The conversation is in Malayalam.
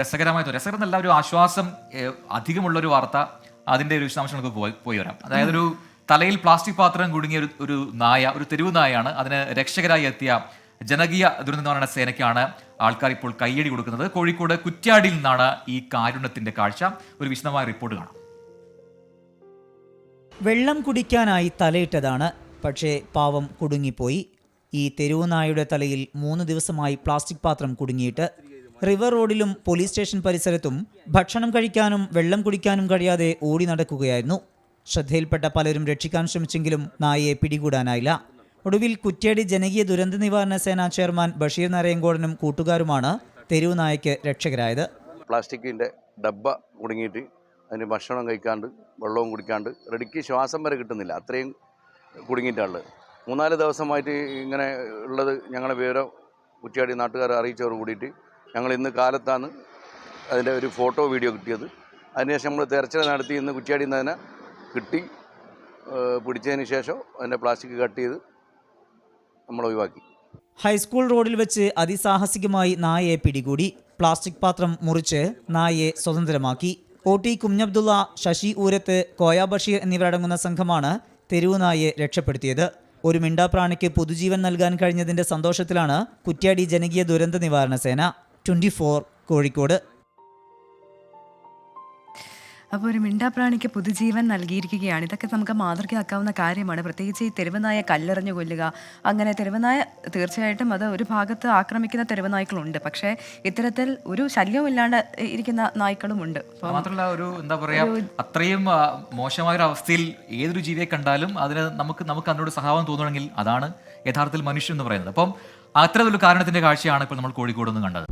രസകരമായ തോന്നി. രസകരം എന്നല്ല ഒരു ആശ്വാസം അധികമുള്ള ഒരു വാർത്ത അതിന്റെ ഒരു വിശദാംശം നമുക്ക് പോയി പോയി വരാം. അതായത് ഒരു തലയിൽ പ്ലാസ്റ്റിക് പാത്രം കുടുങ്ങിയ ഒരു ഒരു നായ ഒരു തെരുവ് നായയാണ് അതിന് രക്ഷകരായി എത്തിയ ജനകീയ ദുരന്ത നിവാരണ സേനയ്ക്കാണ് ആൾക്കാർ ഇപ്പോൾ കയ്യടി കൊടുക്കുന്നത്. കോഴിക്കോട് കുറ്റ്യാടിയിൽ നിന്നാണ് ഈ കാരുണ്യത്തിന്റെ കാഴ്ച. ഒരു വിശദമായ റിപ്പോർട്ട് കാണാം. വെള്ളം കുടിക്കാനായി തലയിട്ടതാണ് പക്ഷേ പാവം കുടുങ്ങിപ്പോയി. ഈ തെരുവുനായുടെ തലയിൽ മൂന്ന് ദിവസമായി പ്ലാസ്റ്റിക് പാത്രം കുടുങ്ങിയിട്ട് റിവർ റോഡിലും പോലീസ് സ്റ്റേഷൻ പരിസരത്തും ഭക്ഷണം കഴിക്കാനും വെള്ളം കുടിക്കാനും കഴിയാതെ ഓടി നടക്കുകയായിരുന്നു. ശ്രദ്ധയിൽപ്പെട്ട പലരും രക്ഷിക്കാൻ ശ്രമിച്ചെങ്കിലും നായയെ പിടികൂടാനായില്ല. ഒടുവിൽ കുറ്റ്യാടി ജനകീയ ദുരന്ത നിവാരണ സേനാ ചെയർമാൻ ബഷീർ നരയങ്കോടനും കൂട്ടുകാരുമാണ് തെരുവുനായയ്ക്ക് രക്ഷകരായത്. പ്ലാസ്റ്റിക്കിന്റെ ഡബ്ബ കുടുങ്ങിയിട്ട് അതിന് ഭക്ഷണം കഴിക്കാണ്ട് വെള്ളവും കുടിക്കാണ്ട് റെഡിക്ക് ശ്വാസം വരെ കിട്ടുന്നില്ല. അത്രയും കുടുങ്ങിയിട്ടാണ്. മൂന്നാൽ ദിവസമായിട്ട് ഇങ്ങനെ ഉള്ളത് ഞങ്ങളെ വിവരം കുറ്റ്യാടി നാട്ടുകാരെ അറിയിച്ചവർ കൂടിയിട്ട് ഞങ്ങൾ ഇന്ന് കാലത്താണ് അതിന്റെ ഒരു ഫോട്ടോ വീഡിയോ കിട്ടിയത്. അതിനുശേഷം നമ്മൾ തെരച്ചിൽ നടത്തി ഇന്ന് കുറ്റിയാടി നിന്ന് കിട്ടി പിടിച്ചതിന് ശേഷം അതിന്റെ പ്ലാസ്റ്റിക് കട്ട് ചെയ്ത് നമ്മൾ ഒഴിവാക്കി. ഹൈസ്കൂൾ റോഡിൽ വെച്ച് അതിസാഹസികമായി നായയെ പിടികൂടി. പ്ലാസ്റ്റിക് പാത്രം മുറിച്ച് നായയെ സ്വതന്ത്രമാക്കി. ഒ ടി കുഞ്ഞബ്ദുള്ള ശശി ഊരത്ത് കോയ ബഷീർ എന്നിവരടങ്ങുന്ന സംഘമാണ് തെരുവു നായയെ രക്ഷപ്പെടുത്തിയത്. ഒരു മിണ്ടാപ്രാണിക്ക് പുതുജീവൻ നൽകാൻ കഴിഞ്ഞതിന്റെ സന്തോഷത്തിലാണ് കുറ്റ്യാടി ജനകീയ ദുരന്ത നിവാരണ സേന. ട്വന്റി കോഴിക്കോട്. അപ്പോൾ ഒരു മിണ്ടാപ്രാണിക്ക് പുതുജീവൻ നൽകിയിരിക്കുകയാണ്. ഇതൊക്കെ നമുക്ക് മാതൃകയാക്കാവുന്ന കാര്യമാണ്. പ്രത്യേകിച്ച് ഈ തെരുവനായ കല്ലെറിഞ്ഞു കൊല്ലുക അങ്ങനെ തെരുവനായ തീർച്ചയായിട്ടും അത് ഒരു ഭാഗത്ത് ആക്രമിക്കുന്ന തെരുവനായ്ക്കളുണ്ട്. പക്ഷേ ഇത്തരത്തിൽ ഒരു ശല്യവും ഇല്ലാണ്ട് ഇരിക്കുന്ന നായ്ക്കളുമുണ്ട്. മാത്രമല്ല ഒരു എന്താ പറയാ അത്രയും മോശമായ ഒരു അവസ്ഥയിൽ ഏതൊരു ജീവിയെ കണ്ടാലും അതിന് നമുക്ക് നമുക്ക് അതിനോട് സഹാവം തോന്നുകയാണെങ്കിൽ അതാണ് യഥാർത്ഥത്തിൽ മനുഷ്യൻ എന്ന് പറയുന്നത്. അപ്പം അത്തരത്തിലൊരു കാരണത്തിന്റെ കാഴ്ചയാണ് ഇപ്പോൾ നമ്മൾ കോഴിക്കോട് നിന്ന് കണ്ടത്.